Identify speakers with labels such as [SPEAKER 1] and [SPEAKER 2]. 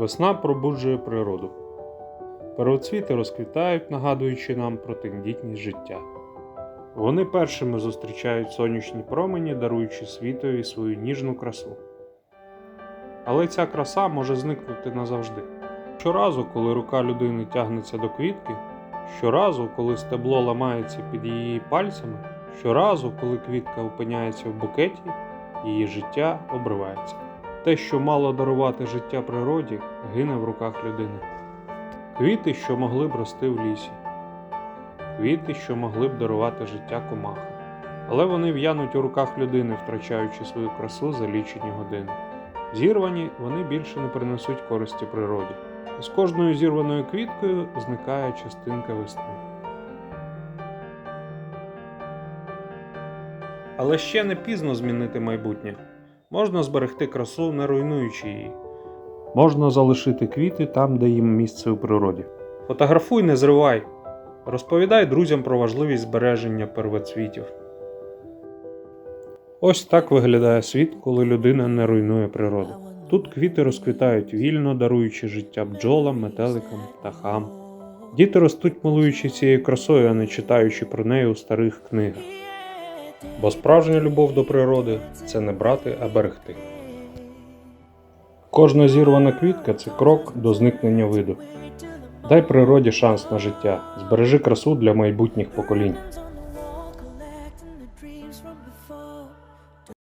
[SPEAKER 1] Весна пробуджує природу. Первоцвіти розквітають, нагадуючи нам про тендітність життя. Вони першими зустрічають сонячні промені, даруючи світові свою ніжну красу. Але ця краса може зникнути назавжди. Щоразу, коли рука людини тягнеться до квітки, щоразу, коли стебло ламається під її пальцями, щоразу, коли квітка опиняється в букеті, її життя обривається. Те, що мало дарувати життя природі, гине в руках людини. Квіти, що могли б рости в лісі, квіти, що могли б дарувати життя комахам. Але вони в'януть у руках людини, втрачаючи свою красу за лічені години. Зірвані вони більше не принесуть користі природі. З кожною зірваною квіткою зникає частинка весни. Але ще не пізно змінити майбутнє. Можна зберегти красу, не руйнуючи її. Можна залишити квіти там, де їм місце у природі. Фотографуй, не зривай. Розповідай друзям про важливість збереження первоцвітів. Ось так виглядає світ, коли людина не руйнує природу. Тут квіти розквітають вільно, даруючи життя бджолам, метеликам, птахам. Діти ростуть, милуючи цією красою, а не читаючи про неї у старих книгах. Бо справжня любов до природи це не брати, а берегти. Кожна зірвана квітка це крок до зникнення виду. Дай природі шанс на життя, збережи красу для майбутніх поколінь.